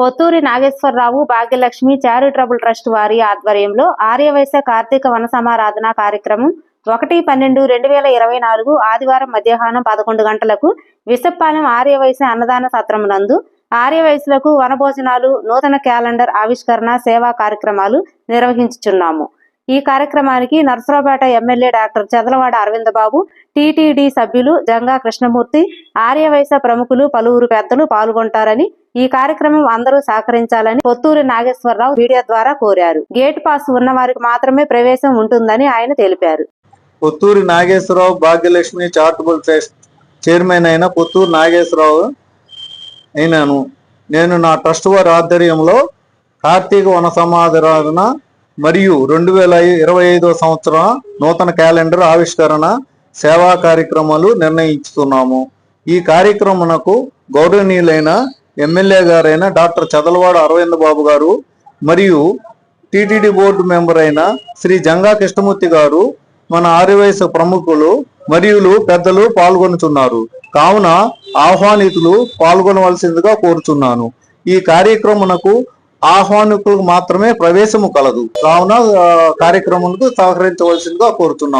Potturi Nageswararao Bhagyalakshmi charitable trust వారి ఆధ్వర్యంలో ఆర్యవైశ్య కార్తీక వన సమారాధన కార్యక్రమం ఒకటి పన్నెండు రెండు వేల ఇరవై నాలుగు ఆదివారం మధ్యాహ్నం పదకొండు గంటలకు విసప్పాలెం ఆర్యవైశ్య అన్నదాన సత్రం నందు ఆర్యవైశ్యులకు వనభోజనాలు నూతన క్యాలెండర్ ఆవిష్కరణ సేవా కార్యక్రమాలు నిర్వహించుచున్నాము. ఈ కార్యక్రమానికి Narasaraopet MLA doctor Chadalavada Aravinda Babu TTD సభ్యులు జంగా కృష్ణమూర్తి ఆర్యవైశ్య ప్రముఖులు పలువురు పెద్దలు పాల్గొంటారని ఈ కార్యక్రమం అందరూ సహకరించాలని పొత్తూరు నాగేశ్వరరావు మీడియా ద్వారా కోరారు. గేట్ పాస్ ఉన్న వారికి మాత్రమే ప్రవేశం ఉంటుందని ఆయన తెలిపారు. Potturu Nageswara Rao Bhagyalakshmi charitable trust chairman అయిన పొత్తూరు నాగేశ్వరరావు అయినాను. నేను నా ట్రస్ట్ వారి ఆధ్వర్యంలో కార్తీక వన సమాధరాధన మరియు రెండు వేల ఇరవై ఐదో సంవత్సరం నూతన క్యాలెండర్ ఆవిష్కరణ సేవా కార్యక్రమాలు నిర్ణయించుతున్నాము. ఈ కార్యక్రమమునకు గౌరవనీయులైన ఎమ్మెల్యే గారైన డాక్టర్ చదలవాడ అరవింద్ బాబు గారు మరియు టీటీడీ బోర్డు మెంబర్ అయిన శ్రీ జంగా కృష్ణమూర్తి గారు మన ఆర్యవయసు ప్రముఖులు మరియు పెద్దలు పాల్గొనుచున్నారు. కావున ఆహ్వానితులు పాల్గొనవలసిందిగా కోరుచున్నాను. ఈ కార్యక్రమునకు ఆహ్వానికులకు మాత్రమే ప్రవేశము కలదు. కావున కార్యక్రమంకు సహకరించవలసిందిగా కోరుతున్నాను